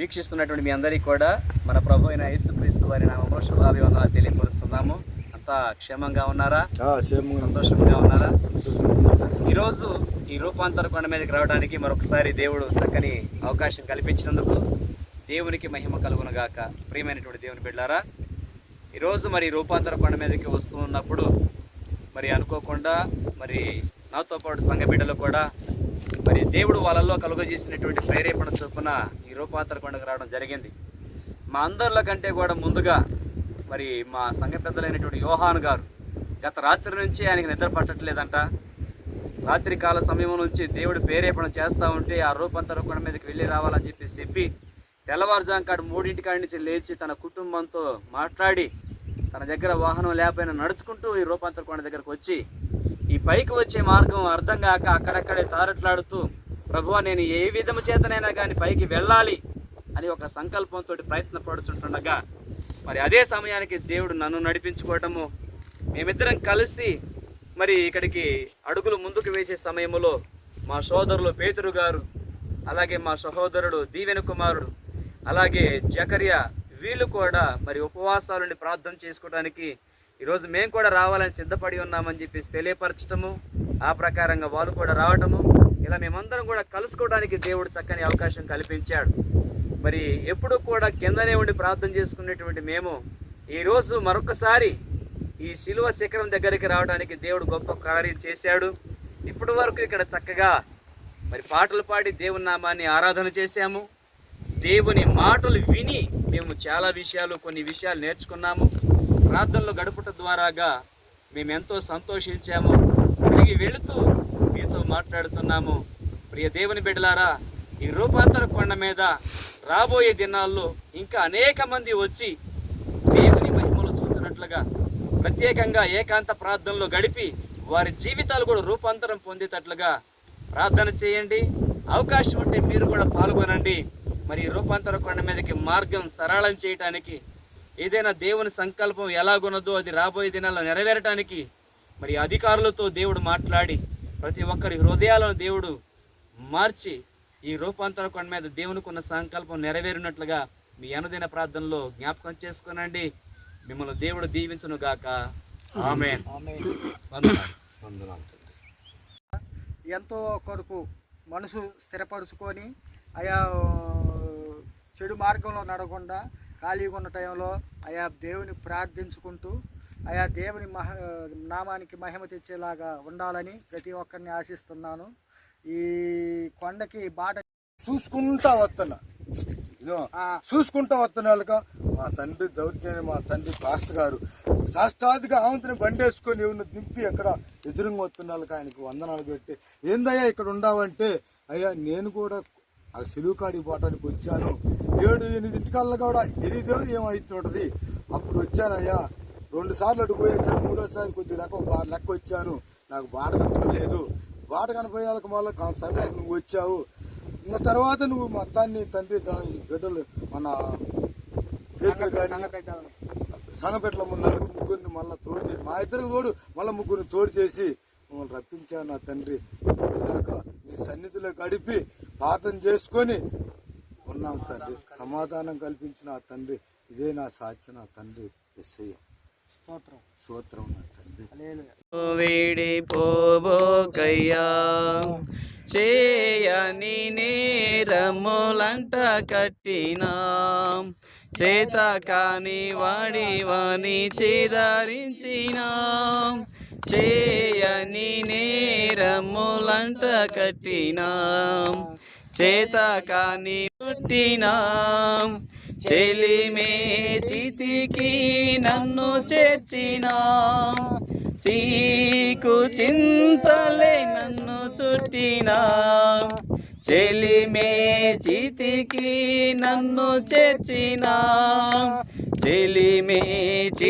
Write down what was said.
వీక్షిస్తున్నటువంటి మీ అందరికీ కూడా మన ప్రభు అయిన యేసుక్రీస్తు వారి నామంలో శుభాభివందనాలు తెలియపరుస్తున్నాము. అంతా క్షేమంగా ఉన్నారా? సంతోషంగా ఉన్నారా? ఈరోజు ఈ రూపాంతర కొండ మీదకి రావడానికి మరొకసారి దేవుడు చక్కని అవకాశం కల్పించినందుకు దేవునికి మహిమ కలుగునగాక. ప్రియమైనటువంటి దేవుని బిడ్డారా ఈరోజు మరి రూపాంతర కొండ మీదకి వస్తూ ఉన్నప్పుడు మరి అనుకోకుండా మరి నాతో పాటు సంఘ బిడ్డలు కూడా మరి దేవుడు వాళ్ళల్లో కలుగజేసినటువంటి ప్రేరేపణ చొప్పున ఈ రూపాంతర కొండకు రావడం జరిగింది. మా అందరిలో కంటే కూడా ముందుగా మరి మా సంఘ పెద్దలైనటువంటి యోహాన్ గారు గత రాత్రి నుంచి ఆయనకి నిద్ర పట్టట్లేదంట. రాత్రి కాల సమయం నుంచి దేవుడు ప్రేరేపణ చేస్తూ ఉంటే ఆ రూపాంతర కొండ మీదకి వెళ్ళి రావాలని చెప్పి చెప్పి తెల్లవారుజాము కాడు మూడింటి కాడి నుంచి లేచి తన కుటుంబంతో మాట్లాడి తన దగ్గర వాహనం లేకపోయినా నడుచుకుంటూ ఈ రూపాంతర కొండ దగ్గరకు వచ్చి ఈ పైకి వచ్చే మార్గం అర్థం కాక అక్కడక్కడే తారట్లాడుతూ ప్రభువ నేను ఏ విధము చేతనైనా కానీ పైకి వెళ్ళాలి అని ఒక సంకల్పంతో ప్రయత్నపడుతుంటుండగా మరి అదే సమయానికి దేవుడు నన్ను నడిపించుకోవటము మేమిద్దరం కలిసి మరి ఇక్కడికి అడుగులు ముందుకు వేసే సమయంలో మా సోదరులు పేతురు గారు అలాగే మా సహోదరుడు దీవెన కుమారుడు అలాగే జకర్య వీళ్ళు కూడా మరి ఉపవాసాలని ప్రార్థన చేసుకోవడానికి ఈరోజు మేము కూడా రావాలని సిద్ధపడి ఉన్నామని చెప్పేసి తెలియపరచటము ఆ ప్రకారంగా వాళ్ళు కూడా రావటము ఇలా మేమందరం కూడా కలుసుకోవడానికి దేవుడు చక్కని అవకాశం కల్పించాడు. మరి ఎప్పుడు కూడా కిందనే ఉండి ప్రార్థన చేసుకునేటువంటి మేము ఈరోజు మరొకసారి ఈ శిలువ శిఖరం దగ్గరికి రావడానికి దేవుడు గొప్ప కార్యం చేశాడు. ఇప్పటి వరకు ఇక్కడ చక్కగా మరి పాటలు పాడి దేవుని నామాన్ని ఆరాధన చేశాము. దేవుని మాటలు విని మేము చాలా విషయాలు కొన్ని విషయాలు నేర్చుకున్నాము. ప్రార్థనలు గడుపుట ద్వారాగా మేమెంతో సంతోషించాము. తిరిగి వెళుతూ మీతో మాట్లాడుతున్నాము. ప్రియ దేవుని బిడ్డలారా ఈ రూపాంతర కొండ మీద రాబోయే దినాల్లో ఇంకా అనేక మంది వచ్చి దేవుని మహిమలు చూసినట్లుగా ప్రత్యేకంగా ఏకాంత ప్రార్థనలో గడిపి వారి జీవితాలు కూడా రూపాంతరం పొందేటట్లుగా ప్రార్థన చేయండి. అవకాశం ఉంటే మీరు కూడా పాల్గొనండి. మరి రూపాంతర కొండ మీదకి మార్గం సరళం చేయటానికి ఏదైనా దేవుని సంకల్పం ఎలాగున్నదో అది రాబోయే దినాల్లో నెరవేరటానికి మరి అధికారులతో దేవుడు మాట్లాడి ప్రతి ఒక్కరి హృదయాలను దేవుడు మార్చి ఈ రూపాంతర కొండ మీద దేవునికి ఉన్న సంకల్పం నెరవేరినట్లుగా మీ అనుదిన ప్రార్థనలో జ్ఞాపకం చేసుకునండి. మిమ్మల్ని దేవుడు దీవించును గాక. ఆమెన్. వందనాలు. ఎంతో కొరకు మనసు స్థిరపరుచుకొని ఆయా చెడు మార్గంలో నడకుండా ఖాళీగా ఉన్న టైంలో ఆయా దేవుని ప్రార్థించుకుంటూ ఆయా దేవుని మహ నామానికి మహిమ తెచ్చేలాగా ఉండాలని ప్రతి ఒక్కరిని ఆశిస్తున్నాను. ఈ కొండకి బాట చూసుకుంటా వస్తున్నా. చూసుకుంటా వస్తున్న వాళ్ళక. మా తండ్రి దౌర్జన్యం మా తండ్రి పాస్టర్ గారు. సాష్టాదిగా ఆవంతిని బండేసుకొని ఎవరిని దింపి ఎక్కడ ఎదురుగా వస్తున్న వాళ్ళకి ఆయనకు వందనాలు పెట్టి ఏందయ్యా ఇక్కడ ఉండావంటే? అయ్యా నేను కూడా ఆ సిలువు కాడికి పోవటానికి వచ్చాను. ఏడు ఎనిమిదింటికల్లా కూడా ఎనిమిదో ఏమవుతుంటది అప్పుడు వచ్చానయ్యా. రెండు సార్లు అటు పోయి వచ్చాను మూడోసారి కొద్ది లెక్క లెక్క వచ్చాను. నాకు బాట కనపడలేదు. బాట కనపడేళ్ళకి మళ్ళీ సమయానికి నువ్వు వచ్చావు. ఇంకా తర్వాత నువ్వు మొత్తాన్ని తండ్రి బిడ్డలు మన. సంగపెట్ల నలుగురు ముగ్గురిని మళ్ళీ తోడు చేసి మా ఇద్దరికి తోడు మళ్ళీ ముగ్గురిని తోడు చేసి మమ్మల్ని రప్పించావు నా తండ్రి. నీ సన్నిధిలో గడిపి ప్రార్థన చేసుకొని ఉన్నాం తండ్రి. సమాధానం కల్పించిన ఆ తండ్రి ఇదే నా సాధ్య నా తండ్రి ఎస్ఐ స్తోత్రం. సూత్రం నా తండ్రి. హల్లెలూయా. వీడిపోబోకయ్యా చేయని నేరములంట కట్టినా. చేత కాని వాడి వాని చేదారించినా. చేయని నేరములంట కట్టినా. చేత కాని పుట్టినాం. చెలిమే చితికి నన్ను చేర్చినా. చీకు చింతలే నన్ను చుట్టినా. చెలిమే చితికి నన్ను చేర్చినా. చెలిమే చి